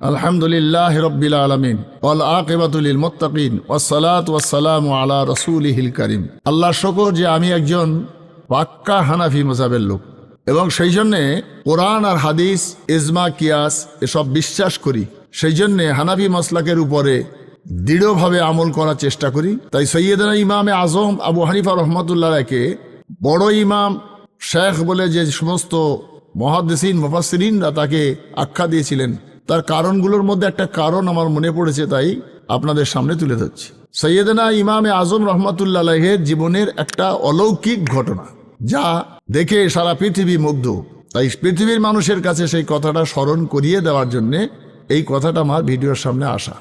আলহামদুলিল্লাহ রব্বিল আলমিন ওয়াল আকিবাতুলিল মুত্তাকিন ওয়াসসালাত ওয়াসসালামু আলা রসুলিহিল করিম। আল্লাহ শকর যে আমি একজন পাক্কা হানাফি মজাবের লোক এবং সেই জন্যে কোরআন আর হাদিস, ইজমা, কিয়াস এসব বিশ্বাস করি। সেই জন্যে হানাফি মাসলাকের উপরে দৃঢ়ভাবে আমল করার চেষ্টা করি। তাই সৈয়দনা ইমামে আজম আবু হানিফা রহমতুল্লাহ রায়কে বড় ইমাম শেখ বলে যে সমস্ত মহাদেসিন মুফাসসিরিনরা তাকে আখ্যা দিয়েছিলেন। তার কারণগুলোর মধ্যে একটা কারণ আমার মনে পড়েছে তাই আপনাদের সামনে তুলে ধরছি। সৈয়দনা ইমামে আজম রহমতুল্লাহের জীবনের একটা অলৌকিক ঘটনা, যা দেখে সারা পৃথিবী মুগ্ধ। তাই পৃথিবীর মানুষের কাছে সেই কথাটা স্মরণ করিয়ে দেওয়ার জন্যে এই কথাটা আমার ভিডিওর সামনে আসা।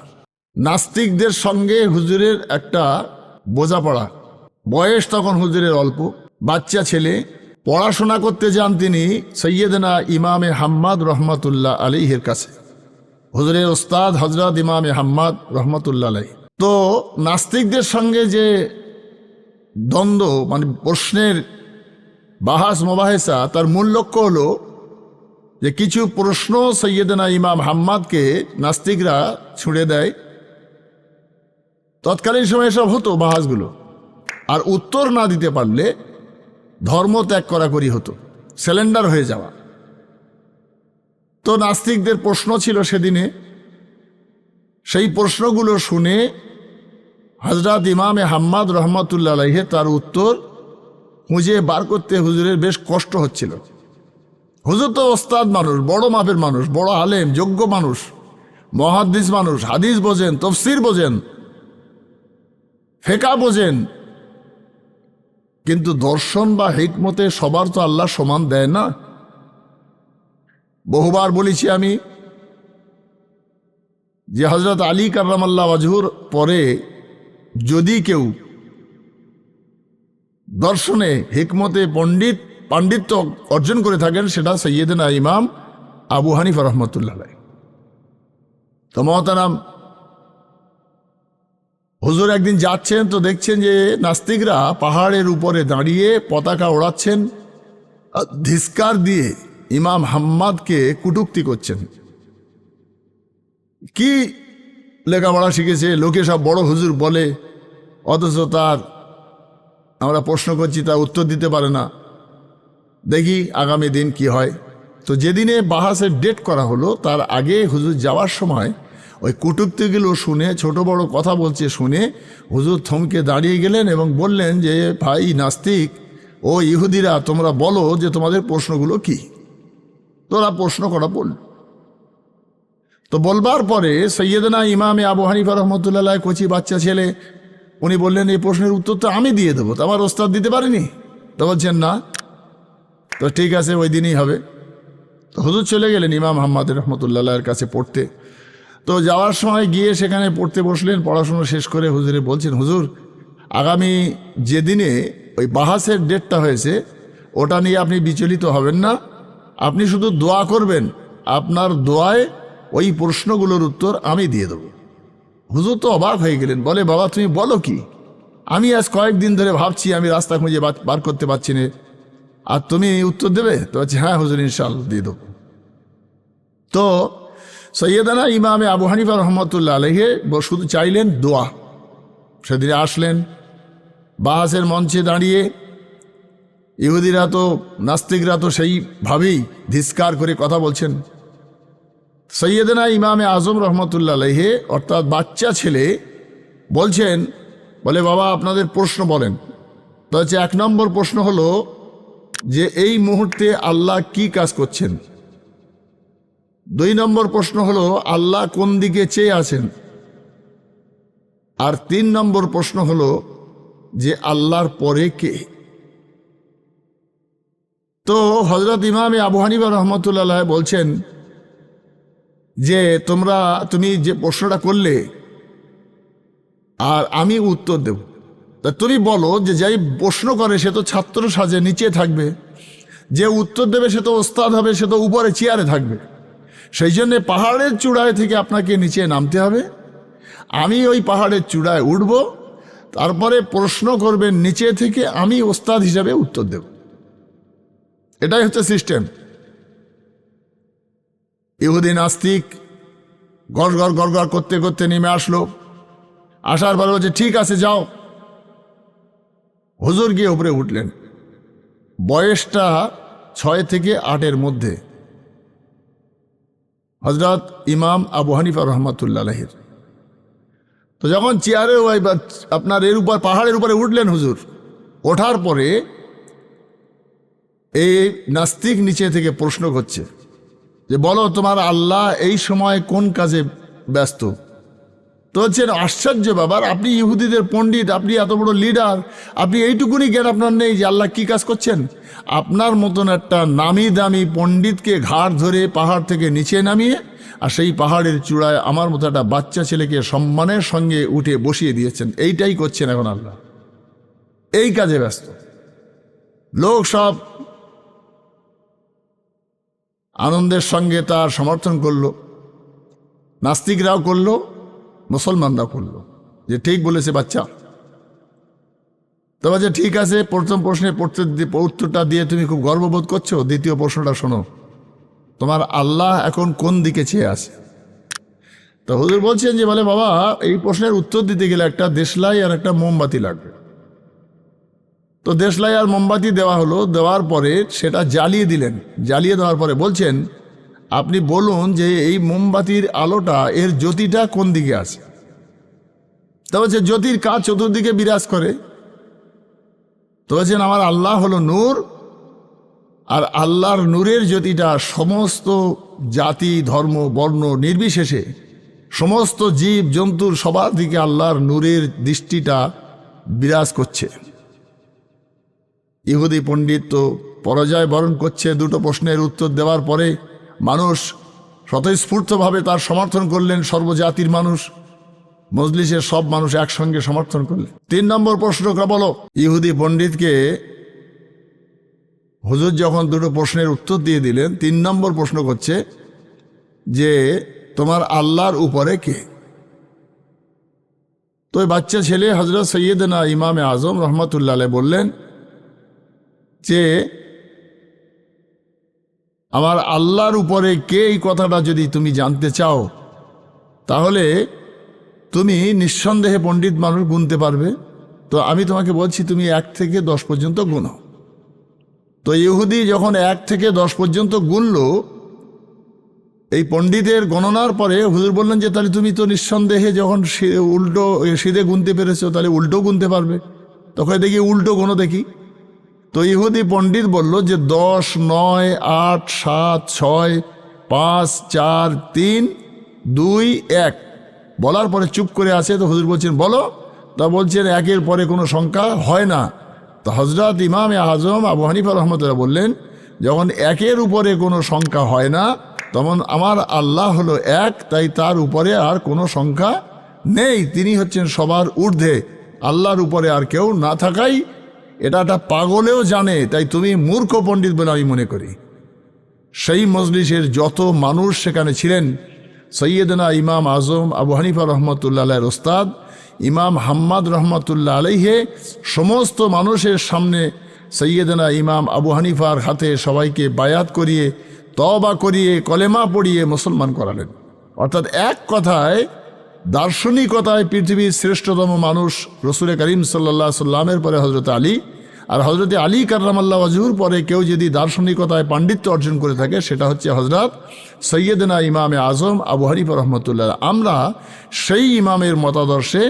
নাস্তিকদের সঙ্গে হুজুরের একটা বোঝাপড়া। বয়স তখন হুজুরের অল্প, বাচ্চা ছেলে। পড়াশোনা করতে যান তিনি সৈয়দনা ইমামে হাম্মাদ রহমতুল্লাহ আলীহের কাছে। হুজুরের ওস্তাদ হজরত ইমাম হাম্মাদ রহমতুল্লাহ তো নাস্তিকদের সঙ্গে যে দ্বন্দ্ব মানে প্রশ্নের বাহাস, মোবাহেসা, তার মূল লক্ষ্য হলো যে কিছু প্রশ্ন সৈয়দনা ইমাম হাম্মাদকে নাস্তিকরা ছুঁড়ে দেয়। তৎকালীন সময় এসব হতো বাহাসগুলো। আর উত্তর না দিতে পারলে ধর্ম ত্যাগ করাকরি হতো। সিলিন্ডার হয়ে যাওয়া। তো নাস্তিকদের প্রশ্ন ছিল সেদিনে। সেই প্রশ্নগুলো শুনে হজরত ইমামে হাম্মাদ রহমতুল্লাহ আলাইহে তার উত্তর খুঁজে বার করতে হুজুরের বেশ কষ্ট হচ্ছিল। হুজুর তো ওস্তাদ মানুষ, বড় মাপের মানুষ, বড় আলেম, যোগ্য মানুষ, মহাদ্দিস মানুষ, হাদিস বোঝেন, তফসির বোঝেন, ফেকা বোঝেন। কিন্তু দর্শন বা হিকমতে সবার তো আল্লাহ সমান দেয় না। বহুবার বলেছি আমি যে হজরত আলী কার্রামাল্লাহ ওয়াজহুর পরে যদি কেউ দর্শনে হিকমতে পণ্ডিত, পাণ্ডিত্য অর্জন করে থাকেন, সেটা সৈয়দনা ইমাম আবু হানিফা রহমতুল্লাহ তো মহতারাম, হুজুর একদিন যাচ্ছেন তো দেখছেন যে নাস্তিকরা পাহাড়ের উপরে দাঁড়িয়ে পতাকা ওড়াচ্ছেন, ধিস্কার দিয়ে ইমাম হাম্মাদকে কুটুক্তি করছেন। কি লেখাপড়া শিখেছে? লোকে সব বড় হুজুর বলে, অথচ তার আমরা প্রশ্ন করছি, তার উত্তর দিতে পারে না। দেখি আগামী দিন কি হয়। তো যেদিনে বাহাসের ডেট করা হলো, তার আগে হুজুর যাওয়ার সময় ওই কুটুক্তিগুলো শুনে, ছোট বড় কথা বলছে শুনে হুজুর থমকে দাঁড়িয়ে গেলেন এবং বললেন যে, ভাই নাস্তিক, ও ইহুদিরা, তোমরা বলো যে তোমাদের প্রশ্নগুলো কি? তোরা প্রশ্ন করা বল। তো বলবার পরে সৈয়দনা ইমামে আবু হানিফা রহমতুল্লাহ কচি বাচ্চা ছেলে, উনি বললেন, এই প্রশ্নের উত্তর তো আমি দিয়ে দেবো। তো আমার ওস্তাদ দিতে পারিনি? তো বলছেন, না। তো ঠিক আছে, ওই দিনই হবে। তো হুজুর চলে গেলেন ইমাম হাম্মাদ রহমতুল্লাহের কাছে পড়তে। তো যাওয়ার সময় গিয়ে সেখানে পড়তে বসলেন, পড়াশুনো শেষ করে হুজুরে বলছেন, হুজুর, আগামী যেদিনে ওই বাহাসের ডেটটা হয়েছে, ওটা নিয়ে আপনি বিচলিত হবেন না। আপনি শুধু দোয়া করবেন, আপনার দোয়ায় ওই প্রশ্নগুলোর উত্তর আমি দিয়ে দেবো। হুজুর তো অবাক হয়ে গেলেন, বলে, বাবা, তুমি বলো কি? আমি আজ কয়েকদিন ধরে ভাবছি, আমি রাস্তা খুঁজে বার করতে পারছি না। আর তুমি উত্তর দেবে? তো বলছি হ্যাঁ হুজুর ইনশাল দিয়ে দেবো। তো সৈয়দানা ইমামে আবু হানিফা রহমতুল্লাহ আলহে শুধু চাইলেন দোয়া। সেদিনে আসলেন বাহাসের মঞ্চে দাঁড়িয়ে ইহুদিরা তো, নাস্তিকরা তো সেইভাবেই ধিস্কার করে কথা বলছেন। সৈয়দনা ইমামে আজম রহমতুল্লাহ অর্থাৎ বাচ্চা ছেলে, বলছেন, বলে, বাবা, আপনাদের প্রশ্ন বলেন। তো হচ্ছে, এক নম্বর প্রশ্ন হলো যে, এই মুহূর্তে আল্লাহ কি কাজ করছেন? দুই নম্বর প্রশ্ন হলো, আল্লাহ কোন দিকে চেয়ে আছেন? আর তিন নম্বর প্রশ্ন হলো যে, আল্লাহর পরে কে? তো হজরত ইমামে আবু হানিফা রহমতুল্লাহ বলছেন যে, তোমরা, তুমি যে প্রশ্নটা করলে, আর আমি উত্তর দেব। তা তুমি বলো যে, যাই প্রশ্ন করে, সে তো ছাত্র সাজে নিচে থাকবে। যে উত্তর দেবে, সে তো ওস্তাদ হবে, সে তো উপরে চেয়ারে থাকবে। সেই জন্যে পাহাড়ের চূড়ায় থেকে আপনাকে নিচে নামতে হবে। আমি ওই পাহাড়ের চূড়ায় উঠব। তারপরে প্রশ্ন করবেন, নিচে থেকে আমি ওস্তাদ হিসাবে উত্তর দেব। এটাই হচ্ছে সিস্টেম। ইহুদি নাস্তিক গড় গড় গড় গড় করতে করতে নেমে আসলো। আসার পরে বলছে, ঠিক আছে, যাও। হুজুর গিয়ে উপরে উঠলেন। বয়সটা ছয় থেকে আটের মধ্যে। হজরত ইমাম আবু হানিফা রহমতুল্লাহের তো যখন চেয়ারে আপনার এর উপর, পাহাড়ের উপরে উঠলেন হুজুর, ওঠার পরে এই নাস্তিক নিচে থেকে প্রশ্ন করছে যে, বলো তোমার আল্লাহ এই সময় কোন কাজে ব্যস্ত? তো হচ্ছেন আশ্চর্য বাবার আপনি ইহুদিদের পণ্ডিত, আপনি এত বড় লিডার, আপনি এইটুকুনি জ্ঞান আপনার নেই যে আল্লাহ কি কাজ করছেন? আপনার মতন একটা নামি দামি পণ্ডিতকে ঘাড় ধরে পাহাড় থেকে নিচে নামিয়ে আর সেই পাহাড়ের চূড়ায় আমার মতো একটা বাচ্চা ছেলেকে সম্মানের সঙ্গে উঠে বসিয়ে দিয়েছেন। এইটাই করছেন এখন আল্লাহ। এই কাজে ব্যস্ত। লোক সব আনন্দের সঙ্গে তার সমর্থন করল, নাস্তিকরাও করল, মুসলমানরাও করল। যে ঠিক বলেছে বাচ্চা। তবে যে ঠিক আছে, প্রথম দি- উত্তরটা দিয়ে তুমি খুব গর্ববোধ করছ। দ্বিতীয় প্রশ্নটা শোনো, তোমার আল্লাহ এখন কোন দিকে চেয়ে আছে? তো হুজুর বলছেন যে, বলে বাবা, এই প্রশ্নের উত্তর দিতে গেলে একটা দেশলাই আর একটা মোমবাতি লাগবে। তো দেশলাই আর মোমবাতি দেওয়া হলো, দেওয়ার পরে সেটা জ্বালিয়ে দিলেন। জ্বালিয়ে দেওয়ার পরে বলছেন, আপনি বলুন যে এই মোমবাতির আলোটা এর জ্যোতিটা কোন দিকে আছে? তা বলছে জ্যোতির কাজ চতুর্দিকে বিরাজ করে। তো বলছেন, আমার আল্লাহ হলো নূর, আর আল্লাহর নূরের জ্যোতিটা সমস্ত জাতি, ধর্ম, বর্ণ নির্বিশেষে সমস্ত জীব, জন্তুর সবার দিকে আল্লাহর নূরের দৃষ্টিটা বিরাজ করছে। ইহুদি পণ্ডিত তো পরাজয় বরণ করছে দুটো প্রশ্নের উত্তর দেওয়ার পরে মানুষ স্বতঃস্ফূর্তভাবে তার সমর্থন করলেন সর্বজাতির মানুষ। মজলিসের সব মানুষ একসঙ্গে সমর্থন করলেন। তিন নম্বর প্রশ্নটা বলো, ইহুদি পণ্ডিতকে হুজুর যখন দুটো প্রশ্নের উত্তর দিয়ে দিলেন, তিন নম্বর প্রশ্ন করছে যে, তোমার আল্লাহর উপরে কে? তো বাচ্চা ছেলে হজরত সৈয়দনা ইমামে আজম রহমতুল্লাহ বললেন যে আমার আল্লাহর উপরে কে এই কথাটা যদি তুমি জানতে চাও, তাহলে তুমি নিঃসন্দেহে পণ্ডিত মানুষ গুনতে পারবে। তো আমি তোমাকে বলছি, তুমি এক থেকে দশ পর্যন্ত গুনো। তো ইহুদি যখন এক থেকে দশ পর্যন্ত গুনলো, এই পণ্ডিতের গণনার পরে হুজুর বললেন যে, তাহলে তুমি তো নিঃসন্দেহে যখন উল্টো সিধে গুনতে পেরেছ, তাহলে উল্টো গুনতে পারবে। তখন দেখি উল্টো কোনো দেখি। তো ইহুদি পণ্ডিত বলল যে দশ, নয়, আট, সাত, ছয়, পাঁচ, চার, তিন, দুই, এক। বলার পরে চুপ করে আছে, তো হুজুর বলছেন, বলো। তা বলছেন, একের পরে কোনো সংখ্যা হয় না। তো হজরত ইমাম আজম আবু হানিফা রহমতুল্লাহ বললেন, যখন একের উপরে কোনো সংখ্যা হয় না, তখন আমার আল্লাহ হলো এক, তাই তার উপরে আর কোনো সংখ্যা নেই। তিনি হচ্ছেন সবার ঊর্ধ্বে। আল্লাহর উপরে আর কেউ না থাকাই এটা একটা পাগলেও জানে, তাই তুমি মূর্খ পণ্ডিত বলে আমি মনে করি। সেই মজলিসের যত মানুষ সেখানে ছিলেন, সৈয়দনা ইমাম আজম আবু হানিফা রহমতুল্লাহ আলাইয়ের ওস্তাদ, ইমাম হাম্মাদ রহমতুল্লাহ আলাইহে, সমস্ত মানুষের সামনে সৈয়দনা ইমাম আবু হানিফার হাতে সবাইকে বায়াত করিয়ে তবা করিয়ে, কলেমা পড়িয়ে মুসলমান করালেন। অর্থাৎ এক কথায় দার্শনিকতায় পৃথিবীর শ্রেষ্ঠতম মানুষ রসুল করিম সাল্লাহ সাল্লামের পরে হজরত আলী। আর হজরত আলী কার্রামাল্লাহ ওয়াজুর পরে কেউ যদি দার্শনিকতায় পাণ্ডিত্য অর্জন করে থাকে, সেটা হচ্ছে হজরত সৈয়দনা ইমামে আজম আবু হানিফা রহমতুল্লাহ। আমরা সেই ইমামের মতাদর্শে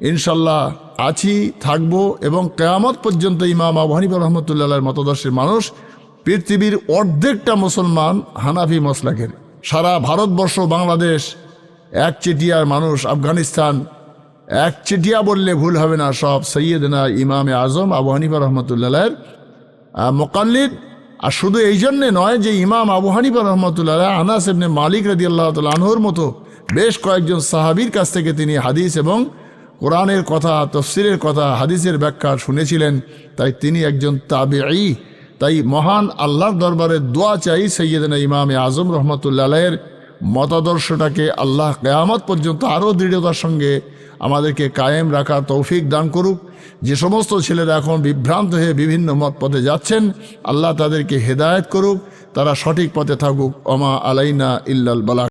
ইনশাল্লাহ আছি, থাকব এবং কেয়ামত পর্যন্ত ইমাম আবু হানিফা রহমতুল্লাহের মতাদর্শের মানুষ, পৃথিবীর অর্ধেকটা মুসলমান হানাফি মসলাকের সারা ভারতবর্ষ, বাংলাদেশ এক চেটিয়ার মানুষ আফগানিস্তান। এক চেটিয়া বললে ভুল হবে না সব সৈয়দনা ইমামে আজম আবু হানিফা রহমতুল্লাহের মোকাল্লিদ। আর শুধু এই জন্যে নয় যে ইমাম আবু হানিফা রহমতুল্লাহ, আনাস এমনি মালিক রাদি আল্লাহ আনহুর মতো বেশ কয়েকজন সাহাবির কাছ থেকে তিনি হাদিস এবং কোরআনের কথা তফসিরের কথা, হাদিসের ব্যাখ্যা শুনেছিলেন। তাই তিনি একজন তাবেঈ। তাই মহান আল্লাহর দরবারে দোয়া চাই সৈয়দনা ইমামে আজম রহমতুল্লাহের। মতাদর্শটাকে আল্লাহ কেয়ামত পর্যন্ত আরও দৃঢ়তার সঙ্গে আমাদেরকে কায়েম রাখার তৌফিক দান করুক। যে সমস্ত ছেলেরা এখন বিভ্রান্ত হয়ে বিভিন্ন মত পথে যাচ্ছেন, আল্লাহ তাদেরকে হেদায়ত করুক, তারা সঠিক পথে থাকুক। অমা আলাইনা ইল্লাল বালা।